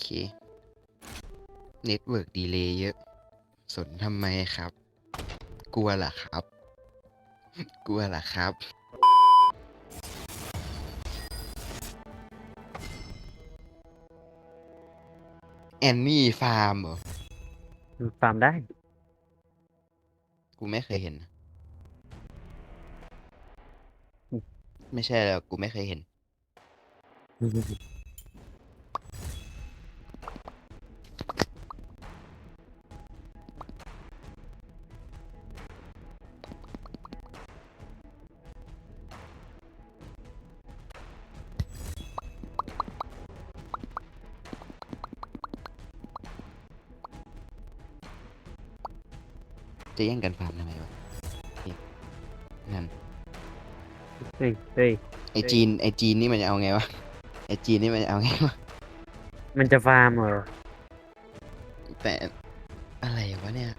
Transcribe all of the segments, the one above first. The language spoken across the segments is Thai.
เคเน็ตเวิร์กดีเลย์เยอะ สนทำไมครับ กลัวเหรอครับ กลัวเหรอครับ แอนนี่ฟาร์มเหรอมันฟาร์มได้ กูไม่เคยเห็นนะอืมไม่ใช่แล้วกูไม่เคยเห็น จะแย่งกันฟาร์มทำไมวะนี่นั่นเฮ้ยเฮ้ยไอจีนไอจีนนี่มันจะเอาไงวะไอจีนนี่มันจะเอาไงวะมันจะฟาร์มเหรอแต่อะไรวะเนี่ย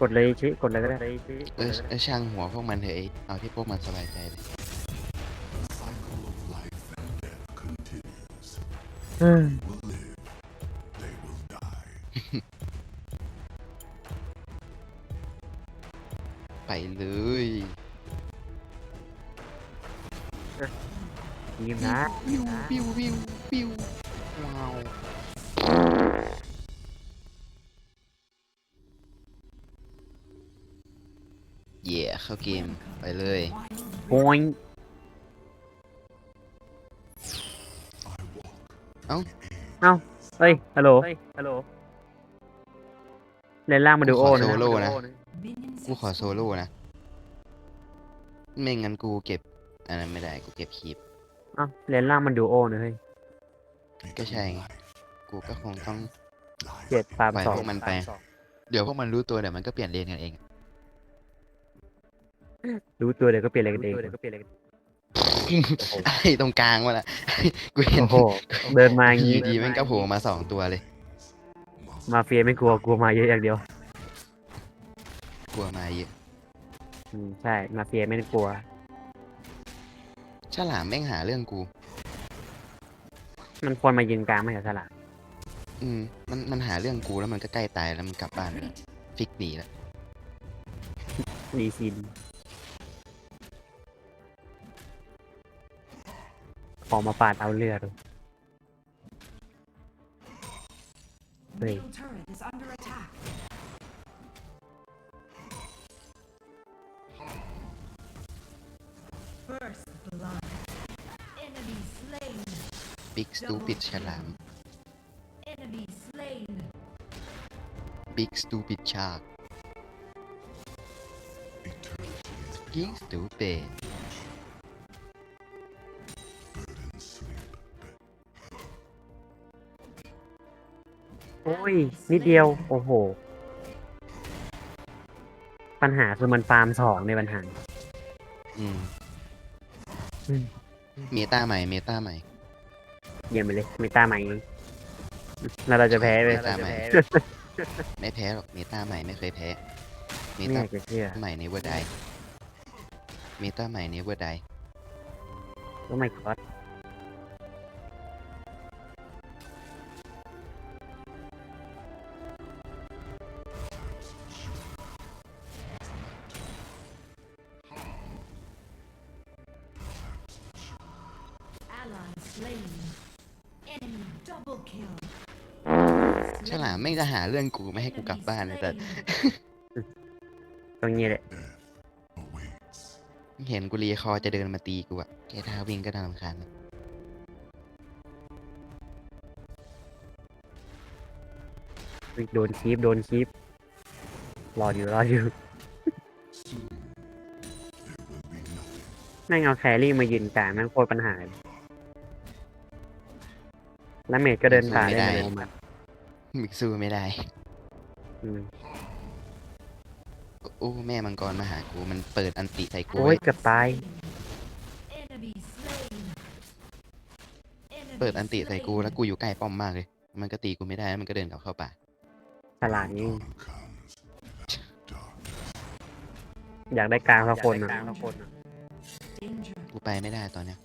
กดเลยชิกดเลยก็ได้เออเออช่างหัวพวกมันเถอะไอ้เอาที่พวกมันสบายใจเลยเออ เข้าเกมไปเลยโอยเอ้าเอ้าเฮ้ยฮัลโหลฮัลโหลเล่นล่างมาดูโอขอนะโซโล่นะ Minions กูขอ have โซโล่นะไม่งั้นกูเก็บอันนั้นไม่ได้กูเก็บคีบเอ้าเล่นล่างมันดูโอนะเฮ้ยก็ใช่ไงกูก็คงต้องเจ็ดฟาร์มปล่อยสองพวกมันไป เดี๋ยวพวกมันรู้ตัวเดี๋ยวมันก็เปลี่ยนเลนกันเอง รู้ตัวเดี๋ยวก็เปลี่ยนอะไรกันเองไอ้ตรงกลางวะล่ะกูเห็นโอ้โหเดินมาอย่างองี้ยู่ดีแม่งก็โผล่มาสองตัวเลย มาเฟียไม่กลัวกลัวมาเยอะอย่างเดียวกลัวมาเยอะอืมใช่ มาเฟียไม่ได้กลัว ฉลามแม่งหาเรื่องกู มันควรมายืนกลางไม่ใช่สลับอืมมันมันหาเรื่องกูแล้วมันก็ใกล้ตายแล้วมันกลับบ้านไปแล้วฟิกหนีแล้ว ดีซิน ขอมาปาดเอาเลือดเฮ้ย middle turret is under attack. First blood. Enemy slain. บิ๊กสตูปิดฉลาม Enemy slain. บิ๊กสตูปิดชาร์กบิ๊กสตูเปด ย นิดเดียว โอ้โห ปัญหาคือมันฟาร์มสองในปัญหาอืมอืมเมตาใหม่ เมตาใหม่ เยี่ยมไปเลยไม่ตาใหม่เองแล้วเราจะแพ้ไปไม่ตาใหม่ ไม่แพ้หรอก เมตาใหม่ไม่เคยแพ้ เมไม่อตายากจะเชื่อใหม่ในเวอร์ไดเมตาใหม่ในเวอร์ไดโอ้ไม่กอด เรื่องกูไม่ให้กูกลับบ้านเลยแต่ตรงนี้แหละ เห็นกูรีคอร์จะเดินมาตีกูอะแค่ท่าวิ่งก็น่ารำคาญแล้วโดนคีบโดนคีบรออยู่รออยู่แม่งเอาแครี่มายืนกลางแม่งโคตรปัญหาเลยแล้วเมดก็เดินผ่านได้เลยมัน มิกซูไม่ได้อืมโอ้แม่มังกรมาหากูมันเปิดอันติใส่กูโอ้ยเกือบตาย Enemy slain. Enemy เปิดอันติใส่กู slain. แล้วกูอยู่ใกล้ป้อมมากเลย มันก็ตีกูไม่ได้แล้วมันก็เดินกลับเข้าป่าฉลาดนี่อยากได้กลางสักคนอะ Danger. กูไปไม่ได้ตอนเนี้ย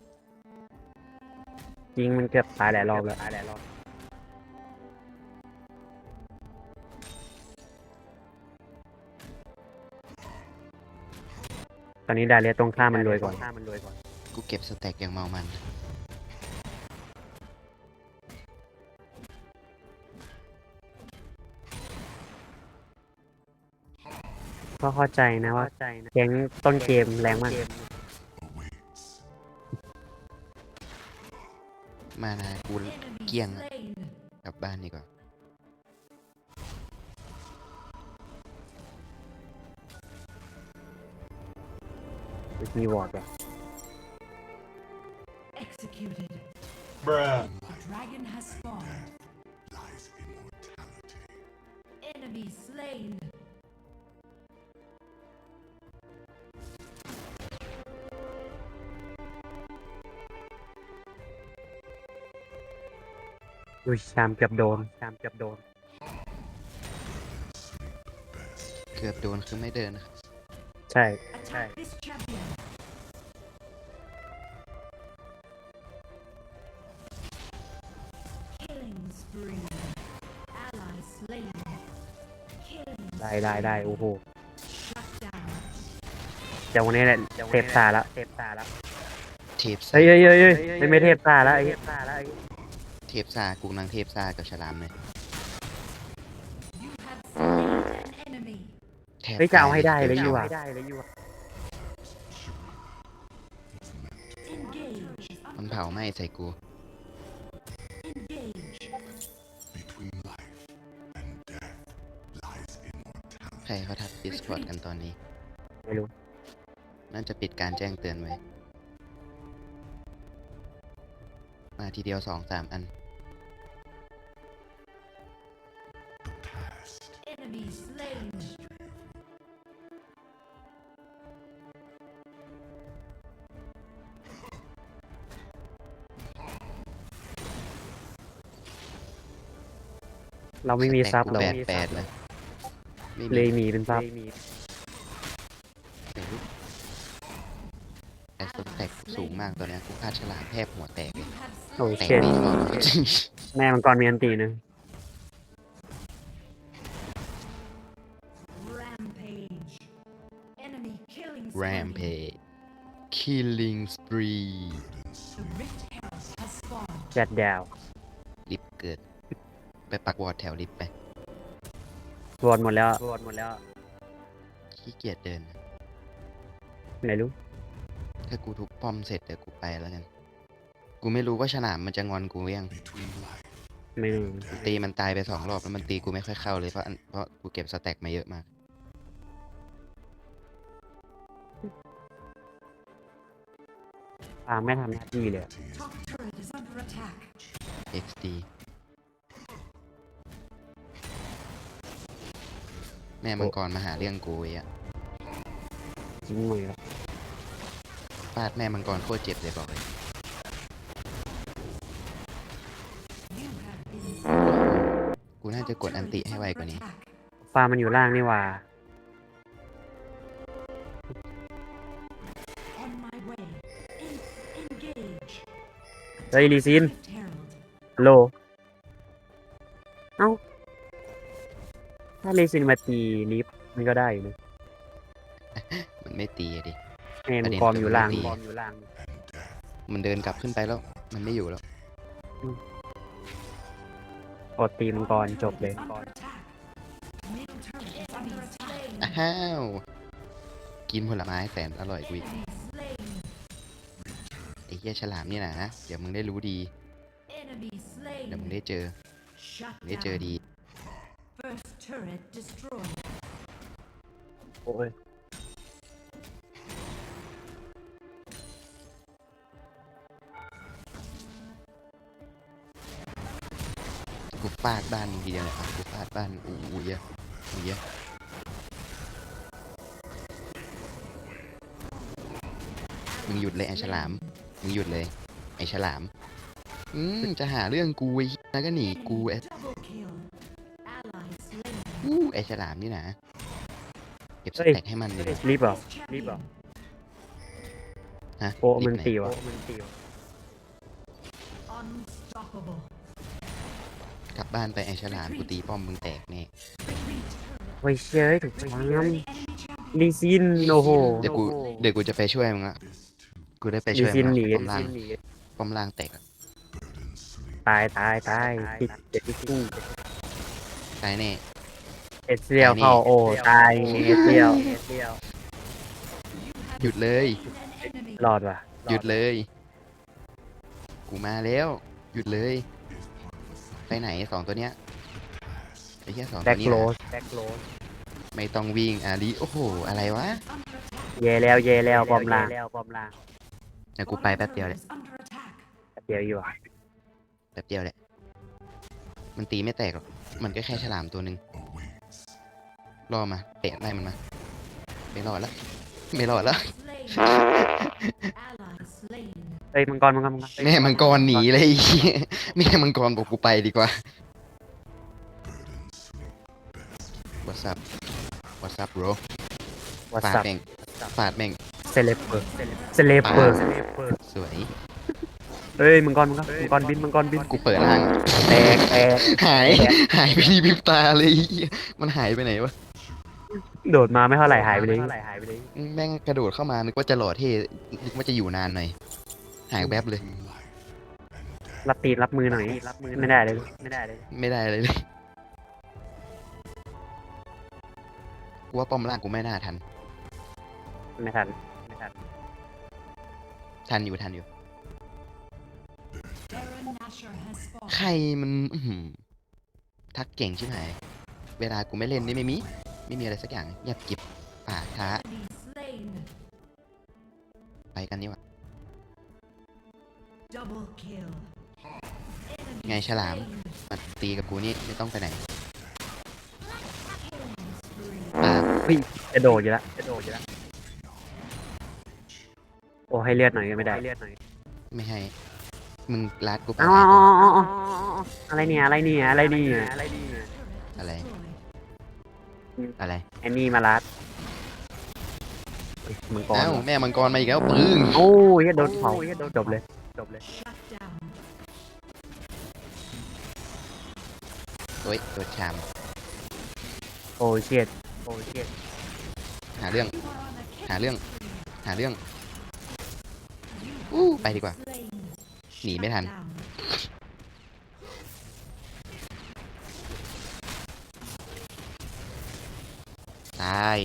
จริงมันเกือบตายหลายรอบแล้ว ตายหลายรอบตอนนี้ดาเลียตรงข้ามมันรวยก่อนข้ามมันรวยก่อน กูเก็บสแต็กอย่างเมามัน ก็เข้าใจนะว่าแก๊งต้นเกมแรงมาก มานากู Enemy Kiêng ạ. slain. กลับบ้านดีกว่า มีวอร์ดว่ะ Executed. Bruh. A dragon has spawned. Enemy slain. ดูชามเกือบโดนชามเกือบโดนเกือบโดนคือไม่เดินนะครับใช่ Attack this ได้ได้ได้โอ้โห shut down. เจ้าวันนี้แหละเทพตาแล้วเทพตาแล้วเทปซาเฮ้ยเฮ้ยเฮ้ยเฮ้ยไม่ไม่เทพตาแล้วไอ้เทพตาแล้วไอ้เทปซากูกำลังเทปซากับฉลามเลย You have slain an enemy. แทบเฮ้ยจะเอาให้ได้ตเลยกืยูอบอะ Engage. มันเผาไหม้ใส่กู รเขาทัก Discord กันตอนนี้ ไม่รู้ น่าจะปิดการแจ้งเตือนไว้ มาทีเดียวสองสามอัน Enemy slain. เราไม่มีซับสเราแต็กไม่กูมีแปซัดบแปดเลยไม่ เลมียมีเป็นซับแต่สแต็กสูงมากตอนเนี้ยกูพลาดฉลามแทบหัวแตกเลย You have โอ้ slain แตกเช่นไม่รอดแม่มังกรมีอันตีหนึง rampage. Enemy killing แร spree. มเพจ killing spree The Rift Herald has spawned. แจ็ดดาว ลิฟต์เกิด ไปปักวอร์ดแถวลิฟต์ไป วอดหมดแล้ววอดหมดแล้วขี้เกียจเดิน ไหนรู้ถ้ากูทุบป้อมเสร็จเดี๋ยวกูไปแล้วกัน กูไม่รู้ว่าฉลามมันจะงอนกูยังไม่รู้กูตีมันตายไปสองรอบแล้วมันตีกูไม่ค่อยเข้าเลยเพราะอันเพราะกูเก็บสแต็กมาเยอะมากฟาร์มไม่ทำหน้าที่เลยอะ Top turret is under attack. XD แม่มังกรมาหาเรื่องกูไอ้อะจริงเลยครับฟาดแม่มังกรโคตรเจ็บเลยบอกเลย You have been กูน่าจะกดอันติให้ไวกว่านี้ attack. ฟาร์มมันอยู่ล่างนี่หว่า On my way. En- engage. เฮ้ยลีซิน Rift Herald. โล ถ้าลีซินมาตีลิฟต์มันก็ได้อยู่นะมันไม่ตีอะดิแม่ประมังเด็นกรอยู่ล่างคือมันตีมังกรอยู่ล่างมันเดินกลับขึ้นไปแล้ว มันไม่อยู่แล้ว กดตีมังกรจบเลย Under attack. Middle turret is under attack. อ้าว กินผลไม้แสนอร่อยกูอีก Enemy slain. ไอ้เหี้ยฉลามนี่นะ เดี๋ยวมึงได้รู้ดี Enemy เดี๋ยวมึง slain. ได้เจอ Shut มึงได้เจอ down. ดี First turret destroyed. โอ้ย กูฟาดบ้านมึงทีเดียวเลยอะกูฟาดบ้านอู้อู้เยอะอู้เยอะมึงหยุดเลยไอ้ฉลาม มึงหยุดเลย ไอ้ฉลาม อืมจะหาเรื่องกูไอ้เหี้ยแล้วก็หนีกูไอ้ อู้ไอ้ฉลามนี่นะเก็บสเฮ้ย แต็กให้มันเลยรีบเหรอ This รีบเหรอ champion. ฮะโอ้รีมันบไหตีวะมันตีวะ On Unstoppable. กลับบ้านไปไอฉลามกูตีป้อมมึงแตกแน่โอ้ยเชยถูก Defeated ต้อง an enemy champion. ลีซินโอ้โหเดี๋ยวกูเดี๋ยวกูจะไปช่วยมึงละกูได้ไปลีช่วยซินมึงหนีละป้อมล่างป้อมล่างแตกอะตายตายตายติดเจ็ดที่คู่ตายแน่ เอสเซียวเข้าโอ้ตายเอสเซียวหยุดเลย An enemy. รอดว่ะหยุดเลย กูมาแล้ว หยุดเลย ไปไหนสองตัวเนี้ยไอ้แค่สองแบ็ตัวคนี้โรนะสแบ็คโรสไม่ต้องวิ่งอาลีโอ้โห อะไรวะ Under attack. เย่แล้วเย่แล้วปอมลางปอมลางเดี๋ยวกูไปแป๊บเดียวแหละ Is under attack. เดียวอยู่อะแป๊บเดียวแหละ มันตีไม่แตกหรอก มันก็แค่ฉลามตัวหนึ่ง รอมาเตะไล่มันมาไม่รอดแล้วไม่รอดแล้ว Slain. Ally slain. เอ้ยมังกรมังกรมังกรแม่มังกรหนีเลยไอ้เหี้ยแม่มังกรบอกกูไปดีกว่า What's up What's up bro วัดฟาดสับแม่งฟาดแม่งเซเลปเปอร์เซเลปเปอร์สวยเอ้ยมังกรมังกรมังกรบินมังกรบินกูเปิดล่างแตกแตกหายหายไปทีพริบตาเลยไอ้เหี้ยมันหายไปไหนวะ โดดมาไม่เท่าไหร่หายไปเลยแม่งกระโดดเข้ามานึกว่าจะหล่อเท่นึกว่าจะอยู่นานหน่อยหายแวบเลย รับตีนรับมือหน่อยรับมือไม่ได้เลย ไม่ได้เลย ไม่ได้เลยเลยกูว่าป้อมล่างกูไม่น่าทัน ไม่ทัน ไม่ทัน ทันอยู่ทันอยู่ Baron Nashor has spawned. ใครมันอื้อหือทักเก่งชิบหายเวลากูไม่เล่นนี่ไม่มี ไม่มีอะไรสักอย่างเงียบกิบป่าช้า Enemy slain. ไปกันนี่หวะ Double kill. Enemy ไงฉลาม slain. มาตีกับกูนี่ไม่ต้องไปไหน Killing spree. ป่าจะโดดอยู่แล้วจะโดดอยู่แล้วโอ้ให้เลือดหน่อยก็ไม่ได้เลือดหน่อยไม่ให้ มึงรัดกูไปอ๋อไหนอ๋ก่อนออ๋ออ๋ออะไรเนี่ยอะไรเนี่ยอะไรเนี่ยอะไร อะไรแอนนี่มาลัดมังกรเอ้าแม่มังกรมาอีกแล้วปึ้งโอ้ยโดนเผาจบเลยจบเลย Shut down. โอ้ยโดดชามโอ้เชียดโอ้เชียดหาเรื่อง You are on a killing หาเรื่อง spree. หาเรื่อง You อู้ไปดีกว่า slain. หนีไม่ทันาย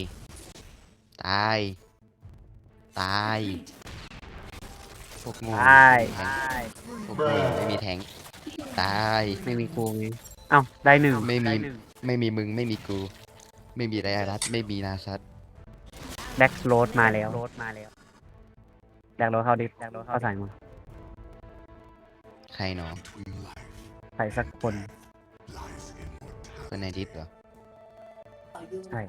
ตาย ตาย Retreat. พวกโง่ตายแทงตายพวกโง่ไม่มีแทง ตาย ไม่มีกูไงเอ้าได้หนึ่งไม่มีด้หนึ่งไม่มีมึง ไม่มีกู ไม่มีไรอารัตไม่มีนาซัตแบ็กโรดมาแล้วโรดมาแล้วแบ็กโรดเข้าดิแบ็กโรดเข้าใส่มาใครหนอใส่สักคนคนในดิสเหรอ ใช่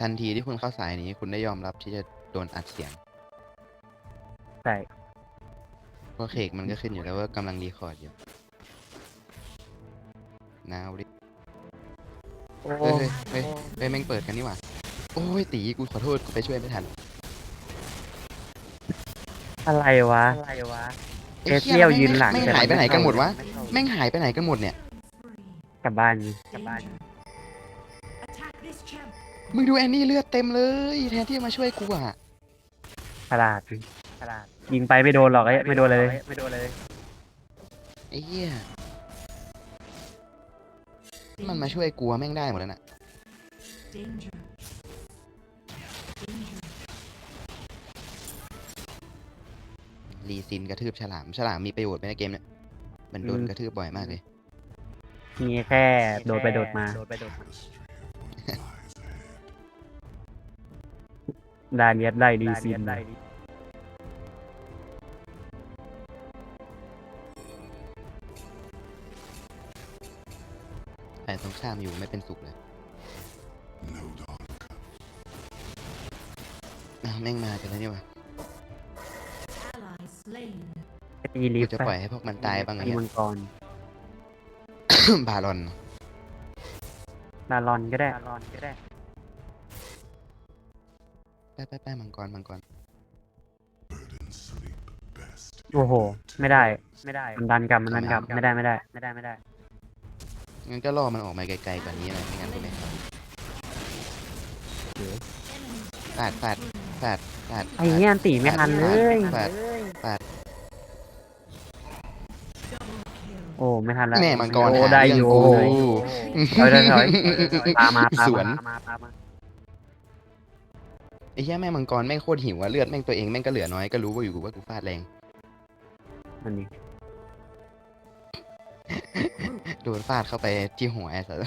ทันทีที่คุณเข้าสายนี้ คุณได้ยอมรับที่จะโดนอัดเสียงใช่ เพราะเคกมันก็ขึ้นอยู่แล้วว่ากำลังรีคอร์ดอยู่นาวดิโอ้เฮ้ยเฮ้ยเฮ้ยเฮ้ยแม่งเปิดกันนี่หว่า โอ้ยตีกูขอโทษกูไปช่วยไม่ทันอะไรวะ อะไรวะไอ้เอหี้เซียวยืนหลังแม่งแต่หายไปไหนกันหมดวะไเข้าแม่งหายไปไหนกันหมดเนี่ย Killing spree. กลับบ้านไงกลับบ้าน มึงดูแอนนี่เลือดเต็มเลย แทนที่จะมาช่วยกูอะฉลาดดิฉลาดยิงไปไม่โดนหรอกไอ้ไม่โดนเลย ไม่โดนเลย ไอ้เหี้ยมันมาช่วยกูอะแม่งได้หมดแล้วน่ะ Danger. Danger. รีซินกระทืบฉลาม ฉลามมีประโยชน์ไหมในเกมเนี่ย มันโดนอืม กระทืบบ่อยมากเลย มีแค่โดดไปโดดมา โดดไปโดดมา ดานเย็ดได้ดีซีนแต่ตรงข้ามอยู่ไม่เป็นสุขเลยอ้าวแม่งมากันแล้วนี่หวะ Ally slain. ตีลิกูฟต์จะปล่อยให้พวกมันตายบ้างไงตีมังกรบารอนดารอนก็ได้ดารอนก็ได้ ไปไปไปมังกรมังกรโอ้โห ไม่ได้ ไม่ได้ มันดันกลับมันดันกลับไม่ได้ไม่ได้ ไม่ได้ไม่ได้ งั้นก็ล่อมันออกมาไกลๆกว่านี้หน่อยไม่งั้นกูไม่เข้าปาดปาดปาดปาดไอ้เงี้ยอันตีไม่ทันเลยปาดปาดโอ้ไม่ทันแล้วแม่มังกรโอ้หาได้เรื่อองยู่กูถอยถอยถอยตามมาตามสวนมาตามมาตามมา ไอ้เหี้ยแม่งมังกรแม่งโคตรหิวอะเลือดแม่งตัวเองแม่งก็เหลือน้อยก็รู้ว่าอยู่กูว่ากูฟาดแรงมันนี่โดนฟาดเข้าไปที่หัวไอ้สัส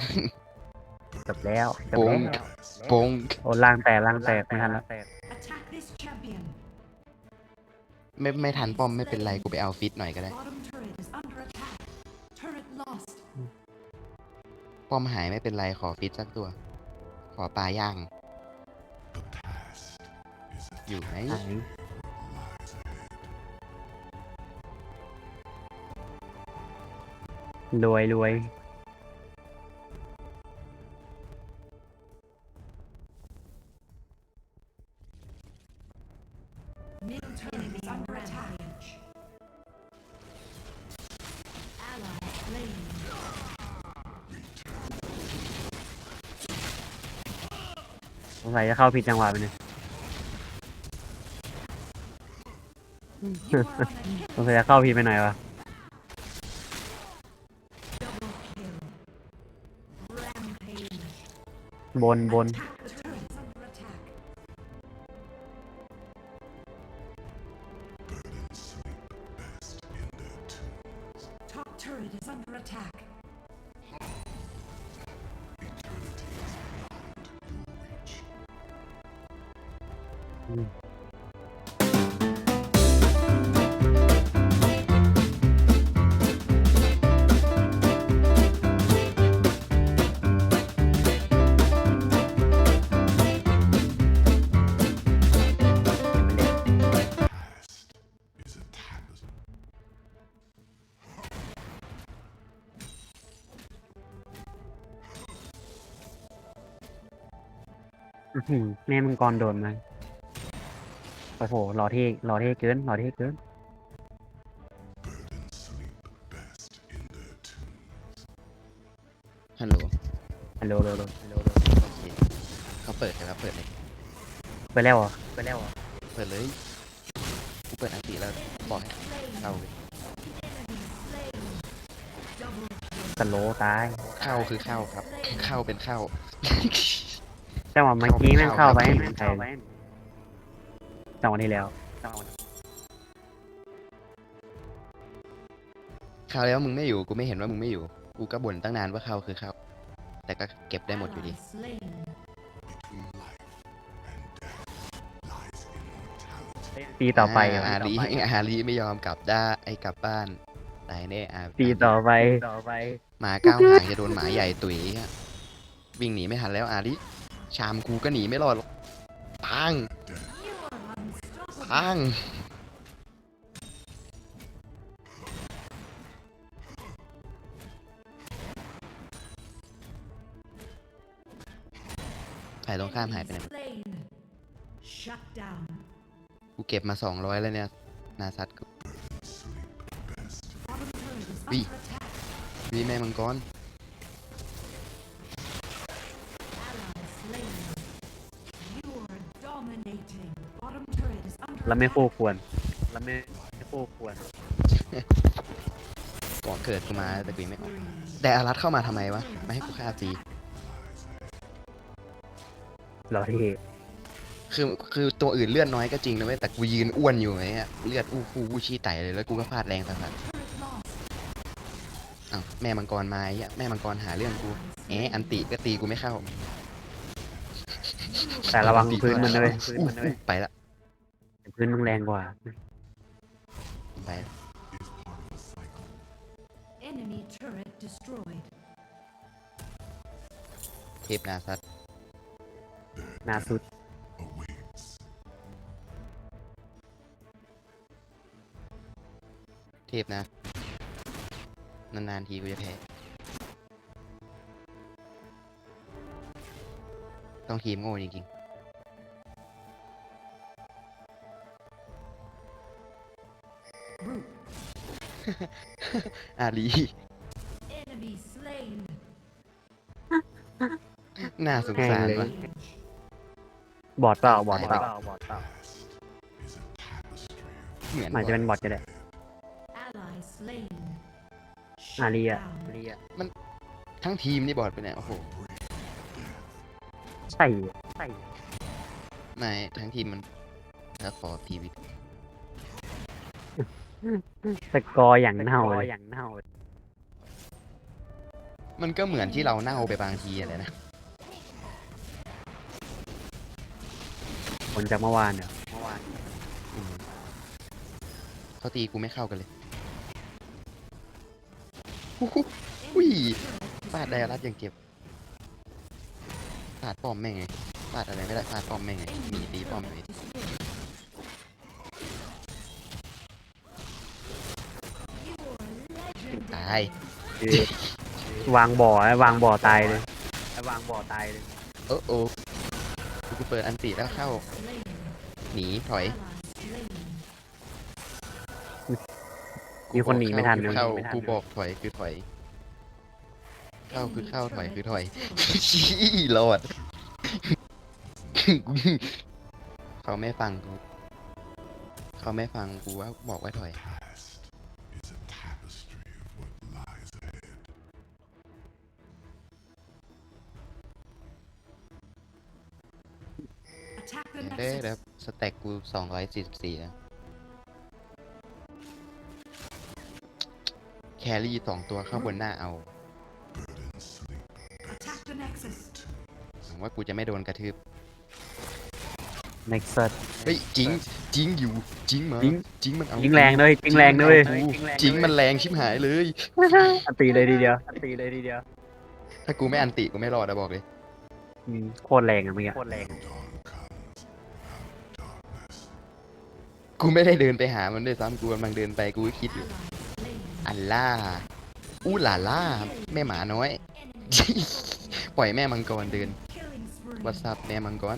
จบแล้วจบโป้แล้งวโป้งโอ้ล่างแตกล่างแตกไม่ทันแล้ว Attack this champion. ไม่ไม่ทันป้อมไม่เป็นไรกูไปเอาฟิตหน่อยก็ได้ Bottom turret is under attack. Turret lost. ป้อมหายไม่เป็นไรขอฟิตสักตัว ขอปลาย่าง อยู่ไหมรวยรวยสงสัยจะเข้าผิดจังหวะไปเนี่ย ต้องจะเข้าพีไปหน่อยวะบนบน อื้อหือแม่มังกรโดนมาโอ้โหหล่อเท่หล่อเท่เกินหล่อเท่เกินฮัลโหลฮัลโหลฮัลโหลฮัลโหลโอเคเขาเปิดแล้วเปิดเลยไปแล้วเหรอไปแล้วเหรอเปิดเลยกูเปิดอันติแล้วบอกให้เข้าเลยสโลว์ตายเข้าคือเข้าครับ เข้าเป็นเข้า จังหวะเมื่อกี้แม่งเข้าไปเข้าแม่งเข้าไปจังหวะที่แล้วจังหวะเข้าแล้วมึงไม่อยู่กูไม่เห็นว่ามึงไม่อยู่ กูก็บ่นตั้งนานว่าเข้าคือเข้าแต่ก็เก็บได้หมดอยู่ดี Ally slain. ตีต่อไปอาอะอารีอารีไม่ยอมกลับได้ไอ้กลับบ้านตายแน่อาตีต่อไปต่อไปหมาก้าวหางจะโดนหมาใหญ่ตุ๋ยอะวิ่งหนีไม่ทันแล้วอาริ ชามกูก็หนีไม่รอดหรอกพัง You are unstoppable. พังฝ่ายตรงข้ามหายไปไหน Slain. Shut down. กูเก็บมาสองร้อยแล้วเนี่ย นาซัดกู Bottom turret is Oui. under attack. วีแม่มังกร แล้วไม่ attack. คู่ควร แล้วไม่ไม่คู่ควร ก่อนเกิดกูมาแต่กูยังไม่ออกแต่อารัตเข้ามาทำไมวะมาให้กูฆ่าฟรีหล่อเท่คือคือตัวอื่นเลือดน้อยก็จริงนะเว้ยแต่กูยืนอ้วนอยู่ไงอะเลือดอู้ฟูอู้ชี้ไตเลยแล้วกูก็ฟาดแรงสัส Turret lost. อ้าวแม่มังกรมาไอ้เหี้ยแม่มังกรหาเรื่องกูแอะอันติก็ตีกูไม่เข้าแต่ระวังอัติพื้นมันด้วยอู้พื้นมันด้วยอู้ไปละ พื้นมึงแรงกว่า ไปละ Enemy turret destroyed. เทพนาซัดนาสุด เทพนะ นานๆทีกูจะแพ้ ต้องทีมโง่จริงๆ อาลี Enemy slain. น่าสงสารว่ะบอดเปล่าบอดเปล่าบอดเปล่าเหมือนอาจจะเป็นบอดก็ได้ Ally slain. อารี Shut อะ down. อารีอะทั้งทีมนี่บอดไปเนี่ยโอ้โหใช่ใช่ไม่ทั้งทีมมันแล้วขอทีวิต สกอร์อย่างเน่าเลยอย่างเน่ามันก็เหมือนที่เราเน่าไปบางทีอะไรนะผลจากเมื่อวานเนี่ยเมื่อวานอืมเขาตีกูไม่เข้ากันเลยฮู้ฮู้หุ้ยฟาดไดอารัสอย่างเจ็บฟาดป้อมแม่งไงฟาดอะไรไม่ได้ฟาดป้อมแม่งไงหนีตีป้อมเลย ตายคือวางบ่อไอ้วางบ่อตายเลยไอ้วางบ่อตายเลยโอ้โอ้กูเปิดอันติแล้วเข้า หนีถอยมีคนหนีไม่ทันกูเลยเข้าหนีไม่ทันกูบอกถอยคือถอย เข้าคือเข้าถอยคือถอยชี้รอดเขาไม่ฟังกูเขาไม่ฟังกูว่าบอกว่าถอย เด้อ nexus. เดี๋ยวสแต็กกูสองร้อยสี่สิบสี่แล้วแครี่สองตัวข้างบนหน้าเอา Attack the nexus. หวังว่ากูจะไม่โดนกระทืบ เน็กซัส เฮ้ยจริงจริงอยู่จริงมาจริงจริงมันเอายิงแรงด้วยยิงแรงด้วยกูจริงมันแรงชิบหายเลย อันตีเลยทีเดียวอันตีเลยทีเดียวถ้ากูไม่อันติกูไม่รอดนะบอกเลย อืมโคตรแรงอะเมื่อกี้โคตรแรง กูไม่ได้เดินไปหามันด้วยซ้ำกูกำลังเดินไปกูก็คิดอยู่ Ally slain. อัลล่าอู้หลาล่า แม่หมาน้อย Enemy ปล่อยแม่มังกรเดิน killing spree. วัสับแม่มังกร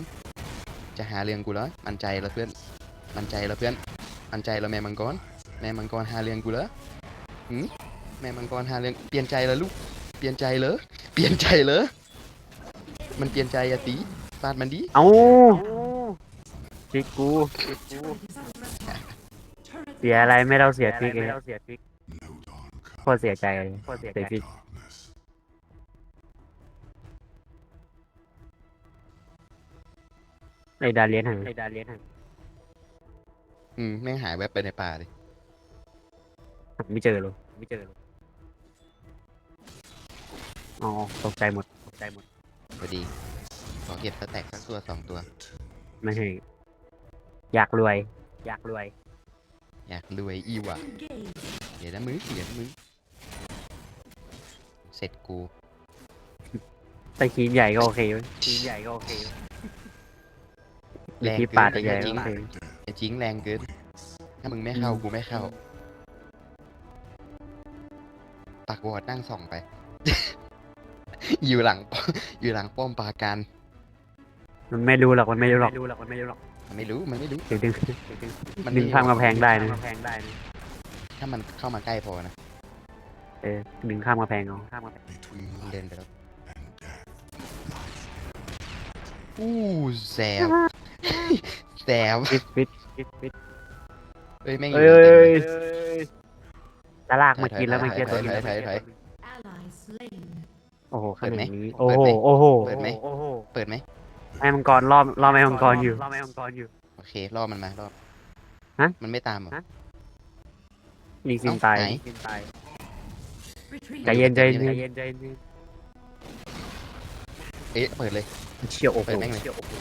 จะหาเรื่องกูเหรอมันใจแล้วเพื่อน มันใจแล้วเพื่อนมันใจแล้วแม่มังกร แม่มังกรหาเรื่องกูเหรอหืมแม่มังกรหาเรื่องเปลี่ยนใจแล้วลูก เปลี่ยนใจเหรอ เปลี่ยนใจเหรอ มันเปลี่ยนใจอะตีฟาดมันดีเอ้าฟิกกู เสียอะไรไม่เราเสียฟิกเองโคตรเสียใจเลยโคตรเสียใจฟิกไอ้ดาเลียนหันไอ้ดาเลียนหันอืมแม่งหายแวบไปในป่าเลยไม่เจอเลยไม่เจอเลยอ๋อตกใจหมดตกใจหมดพอดี ขอเก็บสแต็กสักตัวสองตัว ไม่ใช่อยากรวย อยากรวย อยากรวยอีหวะ engage. เดี๋ยวนะมึงเดี๋ยวนะมึงเสร็จกู แต่ทีมใหญ่ก็โอเคเว้ยทีมใหญ่ก็โอเคเว้ยแรงทีมเกินป่าไปตัวใหญ่จริงก็โอเคไอ้จริงแรงเกินถ้ามึงไม่เข้าอืมกูไม่เข้าปักวอดนั่งส่องไป อยู่หลังป้อมอยู่หลังป้อมปราการ มันไม่รู้หรอกมันไม่รู้หรอกไม่รู้หรอกมันไม่รู้หรอกมัน ไม่รู้มันไม่รู้ ดึงดึงมันดึงข้ามกำแพงได้นะถ้ามันเข้ามาใกล้พอนะเออดึงข้ามกำแพงเอาข้ามกำแพงอืมเดินไปแล้วอู้แสบแสบฟิตฟิตฟิตฟิตเอ้ยแม่งอเอ้ยู่ยเต็มเอ้เลยยตะลากมากินแล้วมาเกียตัวนี้ถอยถอยถอย Ally slain. โอ้โหขเปิดไหมนาดนี้เปิโอ้ดโหไหมโอ้โหเปิดไหม โอ้โหเปิดไหมแม่มังกรรอบรอบแม่มังกรอยู่รอบแม่มังกรอยู่ โอเครอบมันมารอบฮะมันไม่ตามเหรอ ฮะลิงซินตายเอ้าไหนลิงซินตาย Retreat. ใจเย็นใจใจเย็นเย็นใจเย็นใจเย็นเอ๊ะเปิดเลย เชี่ยวโอ้โหเปิดแม่งเลยเชี่ยวโอ้โห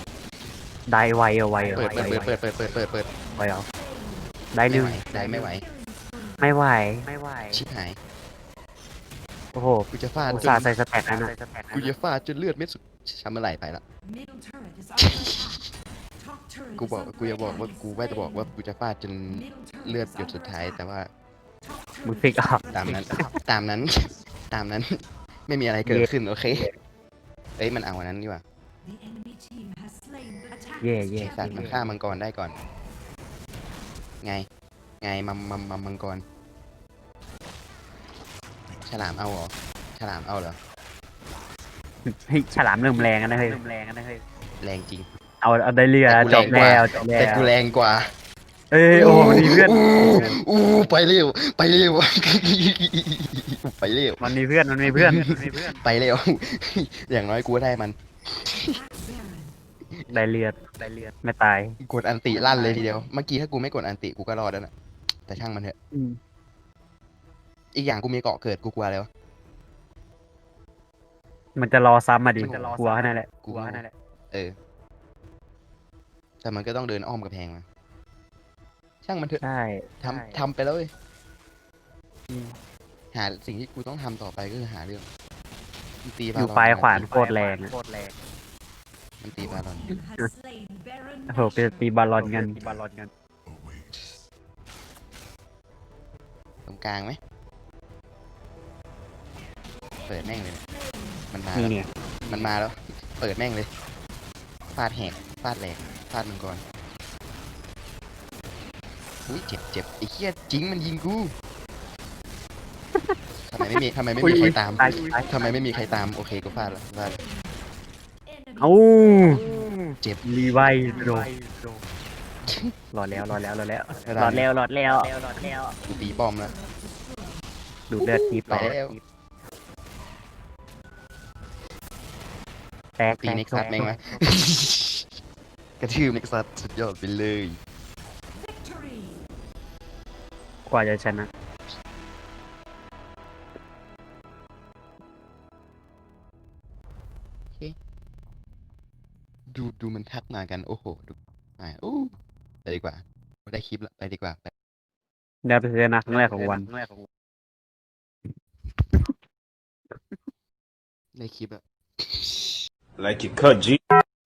ได้ไวเอาไวเอาเปิดไวเปิดเปิดเปิดเปิดเปิดเปิดเปิดไวเอาได้หไม่นึ่งไหวได้ไม่ไหวไม่ไหวไม่ไหวชิบหาย โอ้โหกูจะฟาดอุตจส่านห์ใส่สแต็กนั่นน่ะกูจะฟาดจนเลือดไม่สุดช้ำเมื่อไหร่ไปละ Middle turret is under attack. Top turret กู is บอก under กูจะบอกว่า attack. กูว่าจะบอกว่ากูจะฟาดจน Middle turret เลือด is หยดสุด under ท้าย attack. แต่ว่า Top มึง turret ฟิก is อัพ under ตามนั้น attack. ตามนั้น ตามนั้น ไม่มีอะไรเกิดขึ้นโอเคเอ้ยมันเอาอันนั้นดีกว่า The enemy team has slain the attack. เย่เย่สัตว์มันฆ่ามังกรได้ก่อน ไง ไงมัมมัมมัมมังกร ฉลามเอาเหรอ ฉลามเอาเหรอ เฮ้ยฉลามเริ่มแรงแล้วนะเฮ้ยเริ่มแรงแล้วนะเฮ้ยแรงจริง เอาเอาได้เรือแต่กูจบแรงกว่าแล้วจบแล้แต่วกูแรงกว่า เอ้ยโอ้โหมันมีเพื่อนอู้อู้ไปเร็ว ไปเร็ว ไปเร็ว มันมีเพื่อนมันมีเพื่อนมันมีเพื่อนไปเร็ว อย่างน้อยกูก็ได้มัน Black Baron. ได้เลือดได้เลือดไม่ตาย กดอันติลั่นเลยทีเดียว เมื่อกี้ถ้ากูไม่กดอันติกูก็รอดแล้วนะแต่ช่างมันเถอะ อืมอีกอย่างกูมีเกาะเกิดกูกลัวแล้วมันจะรอซ้ำมาดิมันจะรอกลัวซ้ำแค่นั้นแหละกลัวแค่นั้นแหละเออ แต่มันก็ต้องเดินอ้อมกระแพงมา ช่างมันเถอะใช่ทำทำไปแล้วเว้ยอืมหาสิ่งที่กูต้องทำต่อไปก็คือหาเรื่องมันตีอบายู่ลอนปลายขวานมัโคตรแรงอะมันตีบาลอน You have slain Baron โอ้โหเป็นตีบอลลอนกันบอลลอนกันตรงกลางไหมเปิดแม่งเลยเนี่ยมันมานี่แล้วเนี่ยมันมาแล้ว เปิดแม่งเลยฟาดแหกฟาดแหลกฟาดมังกรอุ้ยเจ็บเจ็บไอ้เหี้ยจริงมันยิงกูทำไมไม่มีทำไมไม่มีใครตามตายตายทำไมไม่มีใครตามโอเคกูฟาดแล้วฟาด enemy เอ้าเจ็บรีไวโดรอดแล้วรอดแล้วรอดแล้วรอดแล้วรอดแล้วรอดแล้ว กูตีป้อมแล้ว ดูดเลือดทีบต่อไปแล้วแตกตีเน็กซัสแม่งไหมกระทืบเน็กซัสสุดยอดไปเลย victory. กว่าจะชนะดูดูมันทักมากัน โอ้โห ดูอ่าอู้ไปดีกว่า ได้คลิปแล้วไปดีกว่าไปเดี๋ยวไปชนะครั้งแรกของวัน ได้คลิปแล้ว Like you cut G.